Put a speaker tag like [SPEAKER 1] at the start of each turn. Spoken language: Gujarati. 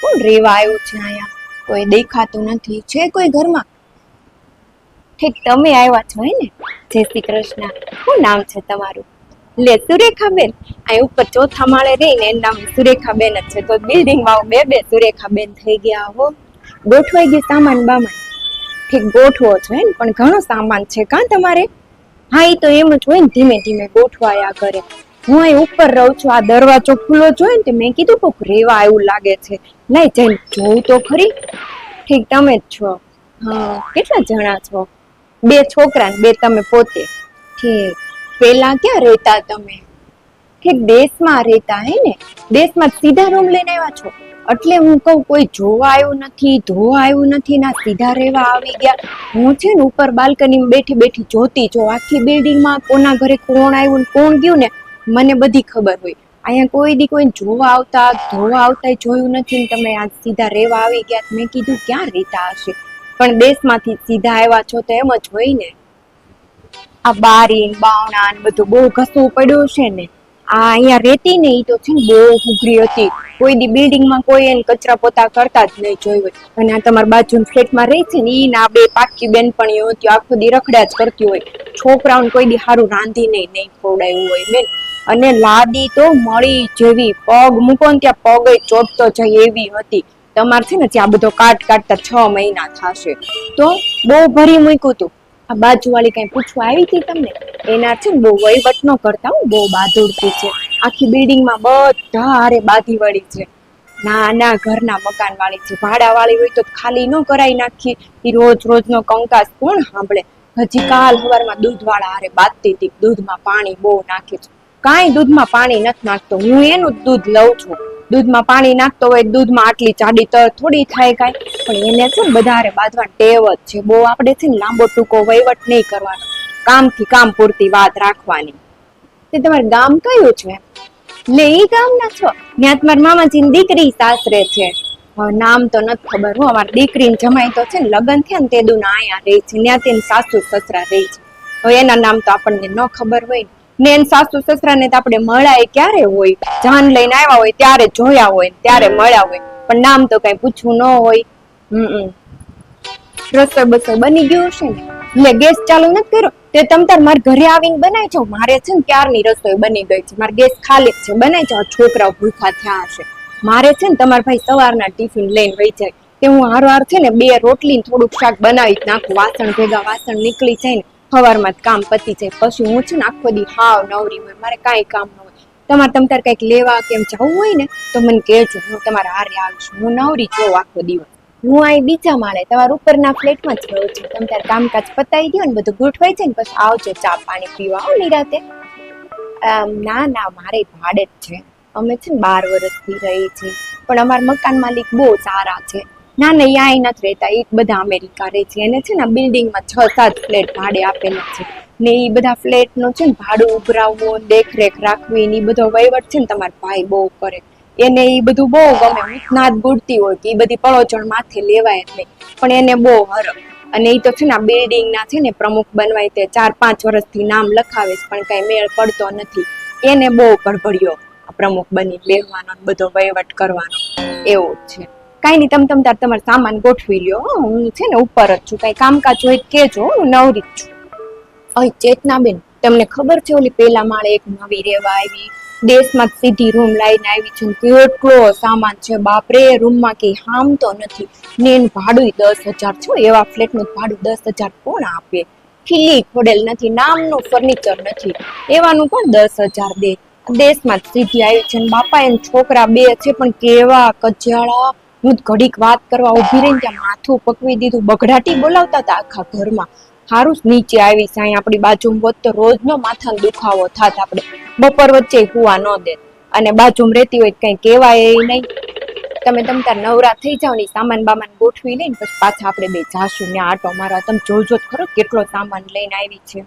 [SPEAKER 1] કોણ રેવા આવ્યું છે અહીંયા? કોઈ દેખાતું નથી. છે કોઈ ઘરમાં? ઠીક, તમે આવ્યા છો હે ને? જય શ્રી કૃષ્ણ. શું નામ છે તમારું? લે, સુરેખાબેન. અહીં ઉપર ચોથા માળે રહીને એનું નામ સુરેખાબેન જ છે. તો બિલ્ડિંગમાં બે બે સુરેખાબેન થઈ ગયા હો. ગોઠવાઈ ગયું સામાન બામાન. ઠીક, ગોઠવો છો હે ને પણ ઘણો સામાન છે કાં તમારે? હા એ તો એમ જ હોય ને, ધીમે ધીમે ગોઠવાયા કરે. હું અહીં ઉપર રહું છું, આ દરવાજો ખુલ્લો જોયો ને મેં કીધું કોક રેવા એવું લાગે છે. લઈ જઈને જોઉં તો ખરી. ઠીક, તમે જ છો. હા, કેટલા જણા છો? બે છોકરા બે તમે પોતે. ઠીક. પેલા ક્યાં રહેતા તમે? ઠીક, દેશમાં રહેતા હે ને? દેશમાં સીધા રૂમ લઈને આવ્યા છો? એટલે હું કહું, કોઈ જોવા આવ્યું નથી, ધોવા આવ્યું નથી, ના, સીધા રહેવા આવી ગયા. હું છે ને ઉપર બાલ્કનીમાં બેઠી બેઠી જોતી જો આખી બિલ્ડિંગમાં કોના ઘરે કોણ આવ્યું કોણ ગયું ને મને બધી ખબર હોય. અહીંયા કોઈ દી કોઈ જોવા આવતા, ધોવા આવતા જોયું નથી તમે આજ સીધા રહેવા આવી ગયા મેં કીધું, ક્યાં રહેતા હશે? પણ દેશમાંથી સીધા આવ્યા છો તો એમ જ હોય ને. આ બારી બાવણા ને બધું બહુ ઘસવું પડ્યું છે ને. આ અહીંયા રહેતી ને એ તો છે ને બહુ ઉઘરી હતી. કોઈ દી બિલ્ડિંગમાં કોઈ એને કચરા પોતા કરતા જ નહીં જોયું હોય. અને આ તમારા બાજુ ફ્લેટમાં રહી છે ને એ ના બે પાકી બેનપણીઓ હતી, આખો દી રખડ્યા જ કરતી હોય. છોકરાઓને કોઈ દી સારું રાંધીને નહીં ખવડાવ્યું હોય, બેન. અને લાદી તો મળી જેવી, પગ મૂકો ને ત્યાં પગ ચોટતો જાય એવી હતી. તમારે છે ને ત્યાં બધો કાટ કાટતા છ મહિના થશે. તો બહુ ભરી મૂક્યું હતું આ બાજુવાળી કઈ પૂછવા આવી હતી તમને? એના છે ને બહુ વહીવટ ન કરતા હું, બહુ બહાદુરથી છે. આખી બિલ્ડિંગમાં બધા હારે બાધી વાળી છે. નાના ઘરના મકાન વાળી છે. ભાડા વાળી હોય તો ખાલી ન કરાઈ નાખી. એ રોજ રોજનો કંકાસ કોણ સાંભળે? હજી કાલ સવારમાં દૂધ વાળા હારે બાંધતી હતી. દૂધમાં પાણી બહુ નાખે છે. કાંઈ દૂધમાં પાણી નથી નાખતો. હું એનું દૂધ લઉં છું. દૂધમાં પાણી નાખતો હોય દૂધમાં આટલી જાડી તર થોડી થાય કાંઈ. પણ એને છે ને વધારે બાંધવાની ટેવ જ છે. બહુ આપણે છે ને લાંબો ટૂંકો વહીવટ નહીં કરવાનો. કામથી કામ પૂરતી વાત રાખવાની. તે તમારું ગામ કયું છે? લે, ઈ ગામના છો? ત્યાં તમારા મામાજીની દીકરી સાસરે છે. નામ તો નથી ખબર હું. અમારી દીકરી જમાઈ તો છે ને લગ્ન થયા ને તે દુના અહીંયા રહી છે. ત્યાં તેની સાસુ સસરા રહી છે. હવે એના નામ તો આપણને ન ખબર હોય ને. ને સાસુ સસરાને તો આપણે મળાય ક્યારે હોય? જાન લઈને આવ્યા હોય, ત્યારે જોયા હોય ત્યારે મળ્યા હોય. પણ નામ તો કઈ પૂછવું ન હોય. હમ રસોઈ બસોઈ બની ગયું હશે એટલે ગેસ ચાલુ નથી કર્યો? તે તમ તાર મારે ઘરે આવીને બનાવી જાઓ. મારે છે ને ક્યારની રસોઈ બની ગઈ છે? મારે ગેસ ખાલી છે. બનાવી જાઓ. છોકરાઓ ભૂખા થયા હશે. મારે છે ને તમારા ભાઈ સવારના ટિફિન લઈને વહી જાય. કે હું હાર હાર છે ને બે રોટલી થોડુંક શાક બનાવી નાખું. વાસણ ભેગા વાસણ નીકળી જાય ને. સવારમાં જ કામ પતી જાય. પછી હું છે ને આખો દી હાવ નવરી હોય, મારે કાંઈ કામ ન હોય. તમારે તમ તાર કંઈક લેવા કેમ જવું હોય ને, તો મને કહેજો, હું તમારા હારે આવીશ હું નવરી જોઉં આખો દિવસ. હું અહીં બીજા માળે, તમારા ઉપરના ફ્લેટમાં જ રહું છું. તમે તાર કામકાજ પતાવી દો ને, બધું ગોઠવાઈ જાય ને, પછી આવજો ચા, પાણી પીવા. આવો નિરાતે. ના ના, મારે ભાડે જ છે. અમે છે ને બાર વર્ષથી રહી છીએ. પણ અમારા મકાન માલિક બહુ સારા છે. ના ના એ અહીં નથી રહેતા. એ બધા અમેરિકા રહે છે. એને છે ને બિલ્ડિંગમાં છ, સાત ફ્લેટ ભાડે આપેલા છે. ને એ બધા ફ્લેટનું છે ને ભાડું ઉભરાવવું દેખરેખ રાખવી, ને એ બધો વહીવટ છે ને તમારા ભાઈ બહુ કરે. એને એ બધું બહુ ગમે. નાદ ગુડતી હોય કે એ બધી પળોચણ માથે લેવાય જ નહીં. પણ એને બહુ હરખ. અને એ તો છે ને આ બિલ્ડિંગના છે ને પ્રમુખ બનવાય તે ચાર, પાંચ વર્ષથી નામ લખાવે પણ કઈ મેળ પડતો નથી. એને બહુ પરભડ્યો પ્રમુખ બની, બેહવાનો બધો વહીવટ કરવાનો. એવો છે. કાંઈ નહીં, તમે તમ તાર તમારો સામાન ગોઠવી લ્યો, હો. છે ને ઉપર જ છું. કઈ કામકાજ હોય કેજો હું નવરી જ છું. અહીં ચેતનાબેન, તમને ખબર છે ઓલી પેલા માળે એક નવી રેવા આવી? દેશમાં સીધી રૂમ લઈને આવી છે કેટલો સામાન છે? બાપરે, રૂમમાં કે હામ તો નથી. ને એનું ભાડું દસ હજાર છે એવા ફ્લેટનું ભાડું દસ હજાર કોણ આપે? ખીલી ખોડેલ નથી, નામનું ફર્નિચર નથી. એવાનું કોણ દસ હજાર દે? દેશમાં સીધી આવી છે બાપા, એમ છોકરા બે છે, પણ કેવા કજિયાળા. હું ઘડીક વાત કરવા ઊભી રહીને ત્યાં માથું પકવી દીધું. બગડાટી બોલાવતા હતા આખા ઘરમાં. હારું નીચે આવી સાંઈ આપણી બાજુમાં હોત રોજનો માથાનો દુખાવો થાત આપણે. બપોર વચ્ચે હુવા ન દે અને બાજુમાં રહેતી હોય કઈ કહેવાય નહીં. તમે તમ તાર નવરા થઈ જાવ ને સામાન બામાન ગોઠવી લઈને પછી પાછા આપણે બે જાશું. ને આટો મારા તમે જોજો ખરો કેટલો સામાન લઈને આવી છે.